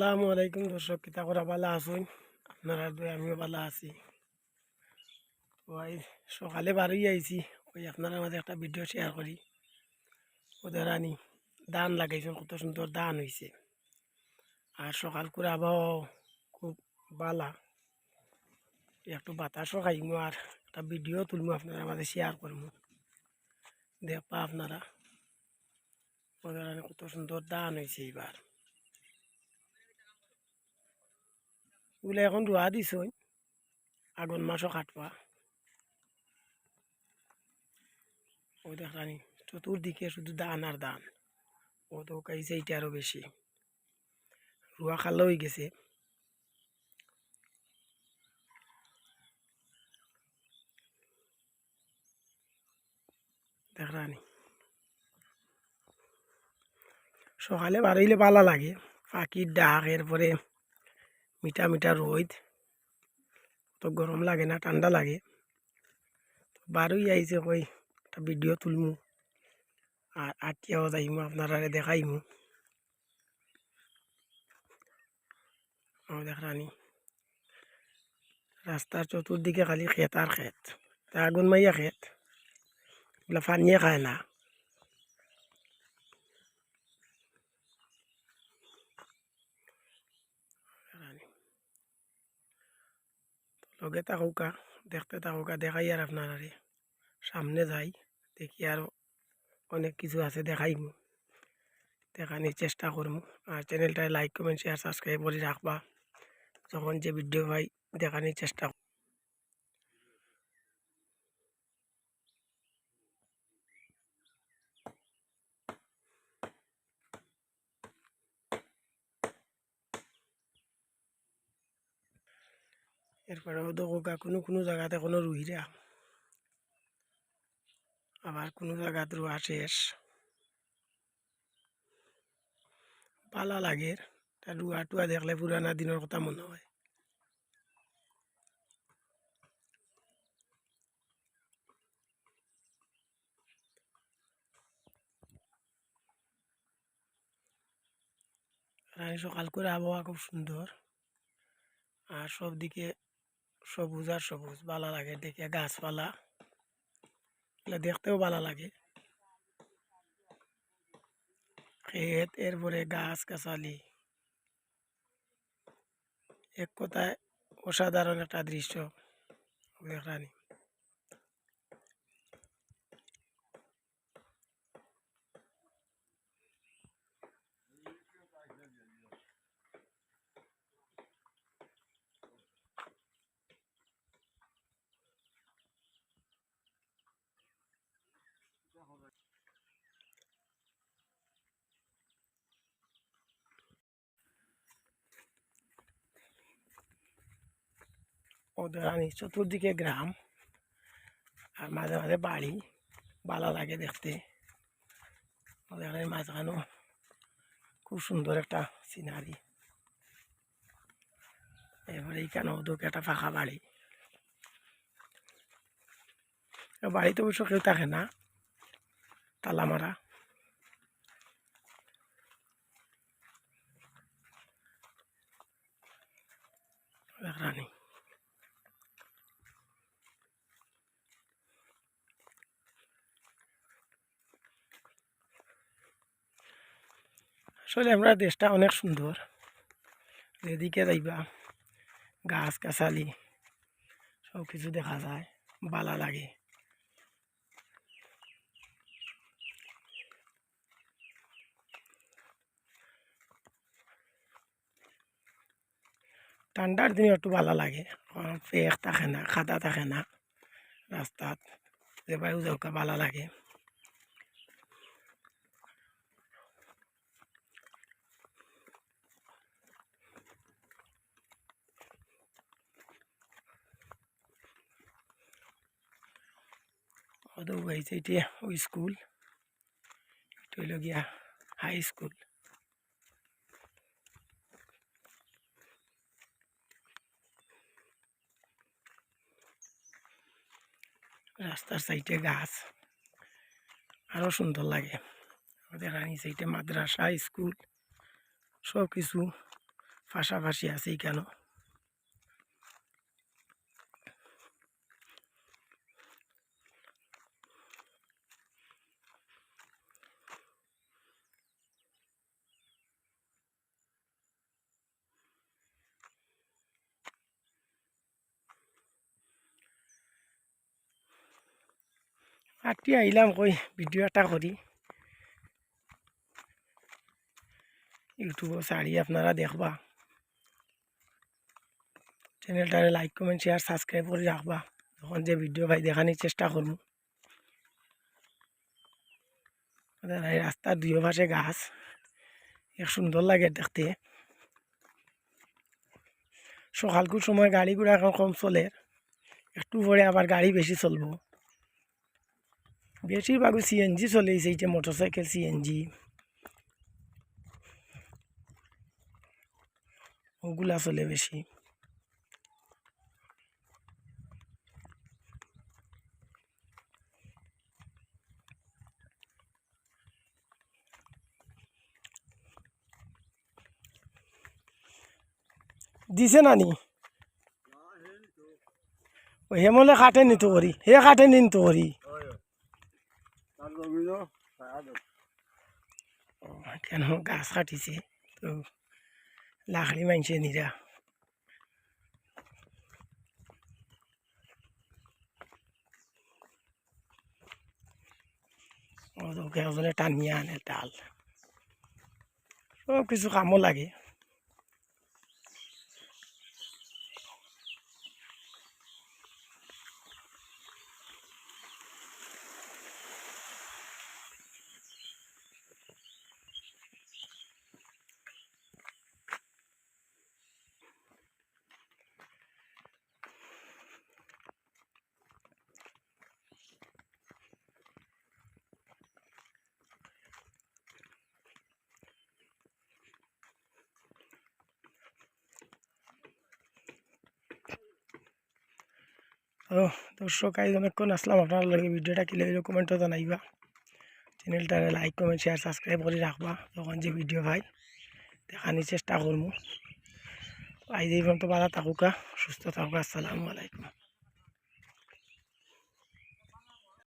আসসালামু আলাইকুম দর্শক কিতা করা ভালো আছেন? আপনারা দুই, আমিও ভালো আছি। ওই সকালে বারোই আইছি, ওই আপনারা মাঝে একটা ভিডিও শেয়ার করি। ওদের আনি, ধান লাগাইছেন, কত সুন্দর দান হয়েছে আর সকাল করে আবহাওয়া খুব বালা। একটু বাতাসও খাইমু আর একটা ভিডিও তুলমু আপনারা মাঝে শেয়ার করব দেখবা আপনারা। ওদের কত সুন্দর দান হয়েছে এবার ওগুলো এখন রোয়া দিছ আগুন মাসও কাটবা ও দেখানি চতুর্দিকে শুধু দান আর দান। ও তো কাইছে এইটা আরও বেশি রোয়া খালো হয়ে গেছে। দেখানি সকালে বাড়াইলে ভালো লাগে। পাখির ডাক এরপরে মিঠা মিঠা রোদ। তো গরম লাগে না, ঠান্ডা লাগে। বারোই আইছে কই, একটা ভিডিও তুলমু। আর আটটিয়াও যাইমু আপনারা দেখাইমু। আমার দেখানি রাস্তার চতুর্দিকে খালি ক্ষেত আর ক্ষেত আগুন মাইয়া ক্ষেত এগুলা পানিয়ে খায় না দেখানি। লগে থাকুকা দেখতে থাকুকা দেখাই আর আপনারা সামনে যাই, দেখি আর অনেক কিছু আছে দেখাইমু দেখানোর চেষ্টা করব। আর চ্যানেলটায় লাইক কমেন্ট শেয়ার সাবস্ক্রাইব করে রাখবা। যখন যে ভিডিও পাই দেখানোর চেষ্টা এরপরেও দেখা কোনো কোনো জায়গাতে কোনো রুহিরা আবার কোনো জায়গাত রোয়া শেষ। পালা লাগে রুয়া টুয়া দেখলে পুরানা দিনের কথা মনে হয়। সকাল করে আবহাওয়া খুব সুন্দর। আর সব দিকে সবুজ আর সবুজ, ভালো লাগে দেখে। গাছপালা, এগুলো দেখতেও ভালো লাগে। ক্ষেত, এরপরে গাছ গাছালি এক কথায় অসাধারণ একটা দৃশ্য দেখানি আনি চতুর্দিকে গ্রাম আর মাঝে মাঝে বাড়ি, ভালো লাগে দেখতে। ওদের আনি মাঝখানেও খুব সুন্দর একটা সিনারি এবারে এইখানে দুটো একটা ফাঁকা বাড়ি। বাড়িতে অবশ্য কেউ থাকে না তালা মারা রানী। আসলে আমরা দেশটা অনেক সুন্দর। যেদিকে যাইবা, গাছ, গাছালি সব কিছু দেখা যায় ভালো লাগে। ঠান্ডার দিনে একটু ভালো লাগে ফেক থাকে না খাদা থাকে না, রাস্তাত, যে বায়ু যাওকা ভালো লাগে। অদৌ গাইছে এটা ওই স্কুল এটা গিয়া হাই স্কুল রাস্তার সাইডে গাছ আরও সুন্দর লাগে। আমাদের রানী সাইডে মাদ্রাসা স্কুল সব কিছু পাশাপাশি আছে কেন আটটি আইলাম কই ভিডিও এটা করি ইউটিউবে ছাড়ি আপনারা দেখবা। চ্যানেলটারে লাইক কমেন্ট শেয়ার সাবস্ক্রাইব করে রাখবা যখন যে ভিডিও ভাই দেখানোর চেষ্টা করব এই রাস্তার দুই পাশে গাছ এক সুন্দর লাগে দেখতে। সকালকুর সময় গাড়ি ঘোড়া এখন কম চলে। একটু পরে আবার গাড়ি বেশি চলবো। বেশিরভাগ সিএনজি চলে এই যে মোটরসাইকেল সিএনজি ওগুলা চলে বেশি। দিছে নানি হেমলে কাটে নিতে করি হে কাটে নিতে করি কেন গাছ কাটিছে তো লাকড়ি মানছে নিরা ও তো টানিয়ে আনে ডাল সব কিছু কামও লাগে তো দর্শক, আজ অনেকক্ষণ আসলাম আপনার লাগে। ভিডিওটা কি লাগল কমেন্টও জানাইবা। চ্যানেলটা লাইক কমেন্ট শেয়ার সাবস্ক্রাইব করে রাখবা। তখন যে ভিডিও ভাই দেখানোর চেষ্টা করব। আজ এই পর্যন্ত বাধা থাকুকা, সুস্থ থাকুকা। আসসালামু আলাইকুম।